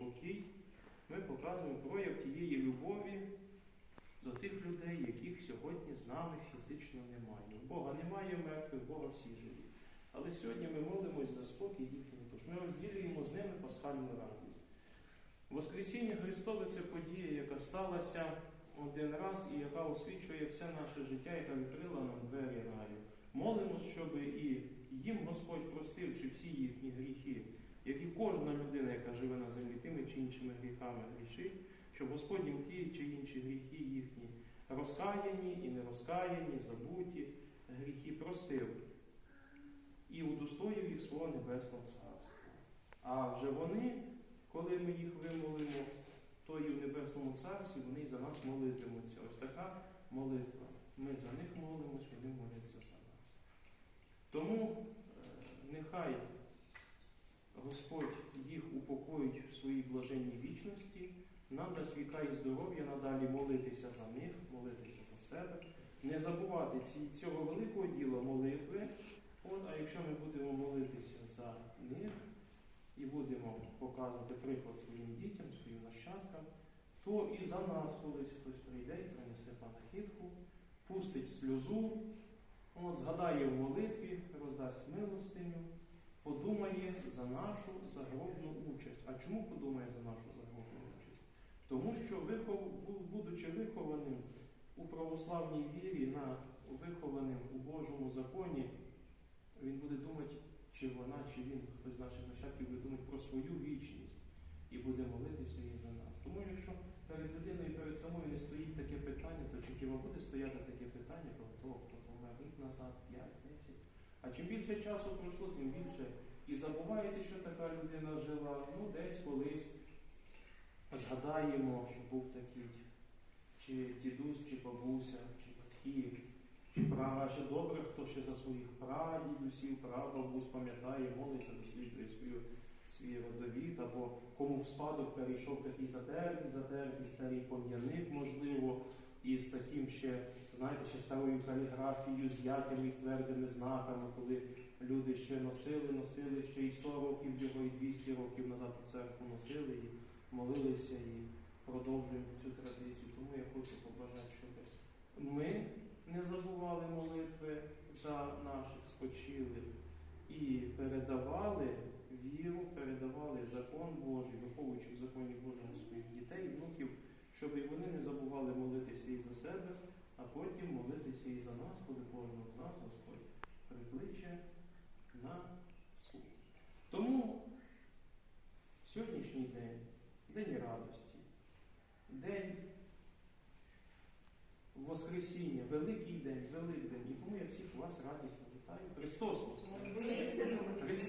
упокій, ми показуємо прояв тієї любові до тих людей, яких сьогодні з нами фізично немає. У Бога немає мертвих, Бога всі живі. Але сьогодні ми молимось за спокій їхній душ. Ми розділюємо з ними пасхальну радість. Воскресіння Христове це подія, яка сталася один раз і яка освічує все наше життя, яка відкрила нам двері раю. Молимось, щоб і їм Господь простив чи всі їхні як і кожна людина, яка живе на землі, тими чи іншими гріхами грішить, щоб Господь їм ті чи інші гріхи їхні розкаяні і не розкаяні, забуті гріхи простив і удостоїв їх свого небесного царства. А вже вони, коли ми їх вимолимо, то і в небесному царстві вони за нас молитимуться. Ось така молитва. Ми за них молимось, вони моляться за нас. Тому е, нехай Господь їх упокоїть в своїй блаженній вічності, нам дасть віка і здоров'я надалі молитися за них, молитися за себе, не забувати ці, цього великого діла молитви. От, а якщо ми будемо молитися за них і будемо показувати приклад своїм дітям, своїм нащадкам, то і за нас колись хтось прийде і принесе панахідку, пустить сльозу, от, згадає в молитві, роздасть милостиню, подумає за нашу загробну участь. А чому подумає за нашу загробну участь? Тому що, вихов, будучи вихованим у православній вірі, на вихованим у Божому законі, він буде думати, чи вона, чи він, хтось з наших нащадків буде думати про свою вічність і буде молитися і за нас. Тому якщо перед людиною, перед самою не стоїть таке питання, то чи хіба буде стояти таке питання про того, хто помер рік назад, 5, 10. А чим більше часу пройшло, тим більше. І забувається, що така людина жила, ну десь колись згадаємо, що був такий, чи дідусь, чи бабуся, чи батьки, чи права, ще добре, хто ще за своїх прадідусів, прабабусь пам'ятає, молиться, досліджує свою, свій родовід, або кому в спадок перейшов такий задербий, задербий, старий пом'яник, можливо, і з таким ще, знаєте, ще старою каліграфією, з ятями і твердими знаками, коли люди ще носили, носили ще і 100 років його, і 200 років назад у церкву носили, і молилися, і продовжуємо цю традицію. Тому я хочу побажати, щоб ми не забували молитви за наших спочилих і передавали віру, передавали закон Божий, виховуючи в законі Божому своїх дітей, внуків, щоб і вони не забували молитися і за себе, а потім молитися і за нас, коли кожного з нас Господь прикличе на суд. Тому сьогоднішній день день радості, день Воскресіння, великий день, великий день. І тому я всіх вас радісно вітаю. Христос Воскрес! Христос!